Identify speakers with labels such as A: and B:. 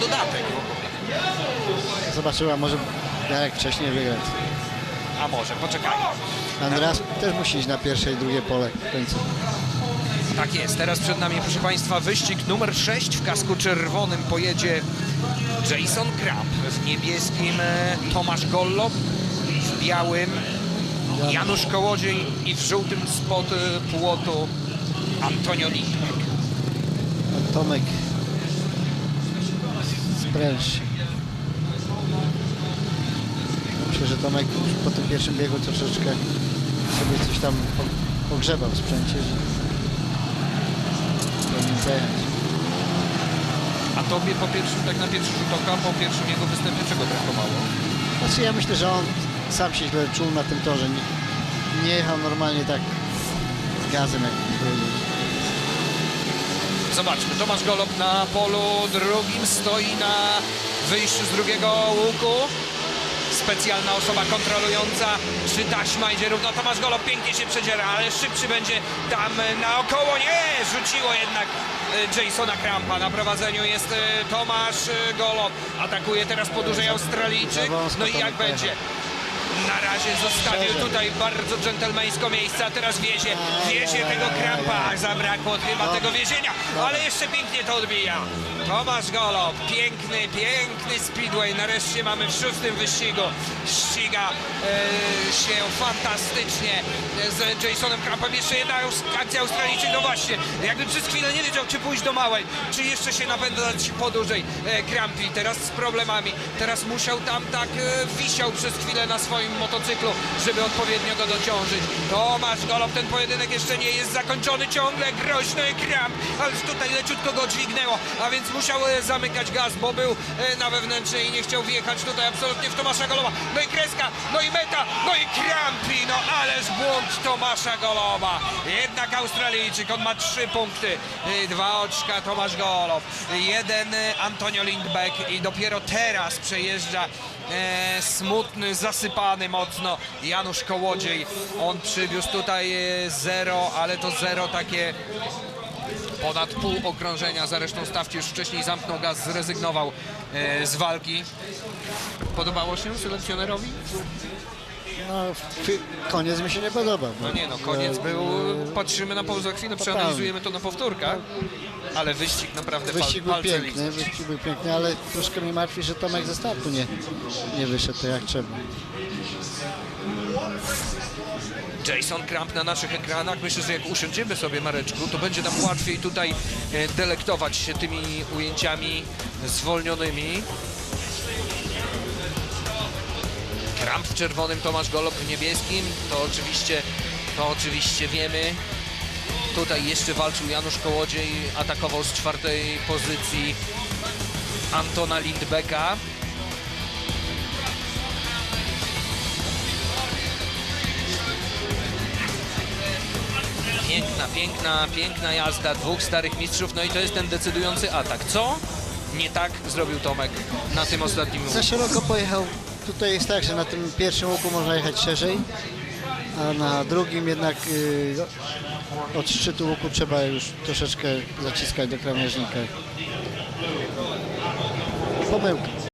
A: dodatek w ogóle.
B: Zobaczyła, może Jarek wcześniej wygrać.
A: A może, poczekajmy.
B: Andreas też musi iść na pierwsze i drugie pole w końcu.
A: Tak jest, teraz przed nami, proszę Państwa, wyścig numer 6. W kasku czerwonym pojedzie Jason Kramp, w niebieskim e, Tomasz Gollob, w białym Janusz Kołodziej i w żółtym spod e, płotu Antonio.
B: A Tomek się. Myślę, że Tomek już po tym pierwszym biegu troszeczkę sobie coś tam po- pogrzebał w sprzęcie, że powinien zajechać.
A: A tobie po pierwszym, tak na pierwszy rzut oka, po pierwszym jego występie czego brakowało?
B: Znaczy ja myślę, że on sam się źle czuł na tym torze. Nie, nie jechał normalnie tak z gazem, jak powiedzieć.
A: Zobaczmy, Tomasz Golob na polu drugim stoi na wyjściu z drugiego łuku. Specjalna osoba kontrolująca, czy taśma idzie równo. Tomasz Golob pięknie się przedziera, ale szybszy będzie tam naokoło. Nie, rzuciło jednak e, Jasona Krampa. Na prowadzeniu jest e, Tomasz e, Golob. Atakuje teraz po dużej Australijczyk. No i jak będzie? Na razie zostawił tutaj bardzo dżentelmeńsko miejsce, a teraz wiezie, wiezie tego Krampa. Zabrakło chyba
B: No.
A: tego więzienia, ale jeszcze pięknie to odbija. Tomasz Golob, piękny, piękny speedway. Nareszcie mamy w szóstym wyścigu. Ściga e, się fantastycznie z Jasonem Krampem. Jeszcze jedna akcja Australijczyk, no właśnie. Jakby przez chwilę nie wiedział, czy pójść do małej, czy jeszcze się napędzać po dłużej e, Krampi. Teraz z problemami. Teraz musiał tam tak e, wisiał przez chwilę na swoim motocyklu, żeby odpowiednio go dociążyć. Tomasz Golob, ten pojedynek jeszcze nie jest zakończony. Ciągle groźny Kramp, ale tutaj leciutko go dźwignęło, a więc musiał e, zamykać gaz, bo był e, na wewnętrznej i nie chciał wjechać tutaj absolutnie w Tomasza Goloba. No i kreska, no i meta, no i Krampi, no ależ błąd Tomasza Goloba. Jednak Australijczyk, on ma trzy punkty, E, dwa oczka Tomasz Golob, jeden Antonio Lindbeck i dopiero teraz przejeżdża e, smutny, zasypany mocno Janusz Kołodziej. On przywiózł tutaj e, zero, ale to zero takie ponad pół okrążenia. Za resztą stawki już wcześniej zamknął gaz, zrezygnował e, z walki. Podobało się selekcjonerowi?
B: No, koniec mi się nie podobał.
A: No nie no, koniec
B: E,
A: był, patrzymy na za chwilę, przeanalizujemy to na powtórkach, ale wyścig naprawdę pal,
B: Wyścig był piękny, wyścig był piękny, ale troszkę mnie martwi, że Tomek ze startu nie, nie wyszedł tak jak trzeba.
A: Jason Kramp na naszych ekranach. Myślę, że jak usiądziemy sobie, Mareczku, to będzie nam łatwiej tutaj e, delektować się tymi ujęciami zwolnionymi. Kramp w czerwonym, Tomasz Golob w niebieskim. To oczywiście, to oczywiście wiemy. Tutaj jeszcze walczył Janusz Kołodziej, atakował z czwartej pozycji Antona Lindbecka. Piękna, piękna, piękna jazda dwóch starych mistrzów, no i to jest ten decydujący atak. Co nie tak zrobił Tomek na tym ostatnim
B: Za szeroko pojechał. Tutaj jest tak, że na tym pierwszym łuku można jechać szerzej, a na drugim jednak y, od szczytu łuku trzeba już troszeczkę zaciskać do krawężnika. Pomyłka.